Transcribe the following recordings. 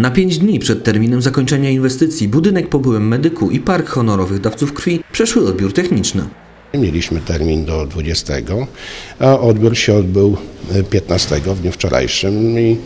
Na pięć dni przed terminem zakończenia inwestycji budynek po byłym medyku i park honorowych dawców krwi przeszły odbiór techniczny. Mieliśmy termin do 20, a odbiór się odbył y, 15 w dniu wczorajszym i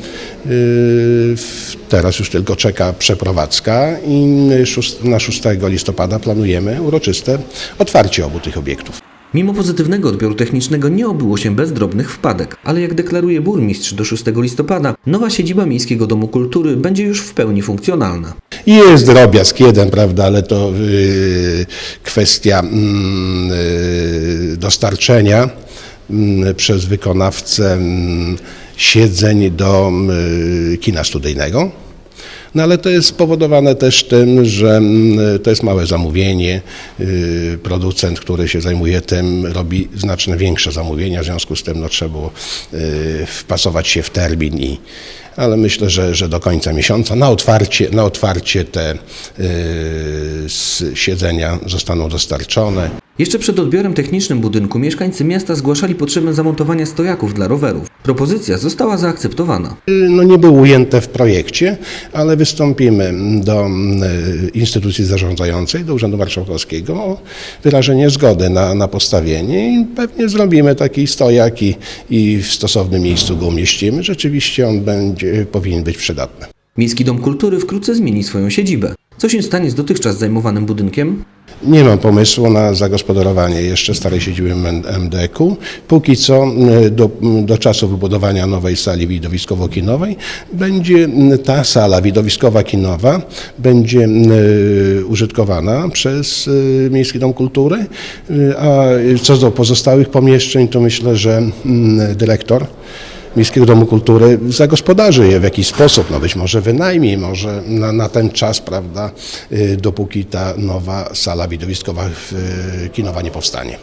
w- teraz już tylko czeka przeprowadzka i szóst- na 6 listopada planujemy uroczyste otwarcie obu tych obiektów. Mimo pozytywnego odbioru technicznego nie obyło się bez drobnych wpadek, ale jak deklaruje burmistrz do 6 listopada, nowa siedziba Miejskiego Domu Kultury będzie już w pełni funkcjonalna. Jest drobiazg jeden, prawda, ale to y, kwestia mm, y, dostarczenia mm, przez wykonawcę mm, siedzeń do kina studyjnego. No ale to jest spowodowane też tym, że mm, to jest małe zamówienie. Y, Producent, który się zajmuje tym, robi znacznie większe zamówienia, w związku z tym no, trzeba było y, wpasować się w termin i ale myślę, że, że do końca miesiąca na otwarcie, na otwarcie te y, siedzenia zostaną dostarczone. Jeszcze przed odbiorem technicznym budynku mieszkańcy miasta zgłaszali potrzebę zamontowania stojaków dla rowerów. Propozycja została zaakceptowana. Y, No nie było ujęte w projekcie, ale wystąpimy do y, instytucji zarządzającej, do Urzędu Marszałkowskiego o wyrażenie zgody na, na postawienie i pewnie zrobimy taki stojak i, i w stosownym miejscu go umieścimy. Rzeczywiście on będzie, powinien być przydatny. Miejski Dom Kultury wkrótce zmieni swoją siedzibę. Co się stanie z dotychczas zajmowanym budynkiem? Nie mam pomysłu na zagospodarowanie jeszcze starej siedziby MDK-u. Póki co y, do, do czasu wybudowania nowej sali widowiskowo-kinowej będzie ta sala widowiskowa-kinowa będzie y, użytkowana przez y, Miejski Dom Kultury, a co do pozostałych pomieszczeń to myślę, że dyrektor Miejskiego Domu Kultury zagospodarzy je w jakiś sposób, no być może wynajmie, może na, na ten czas, prawda, y, dopóki ta nowa sala widowiskowa w- kinowa nie powstanie.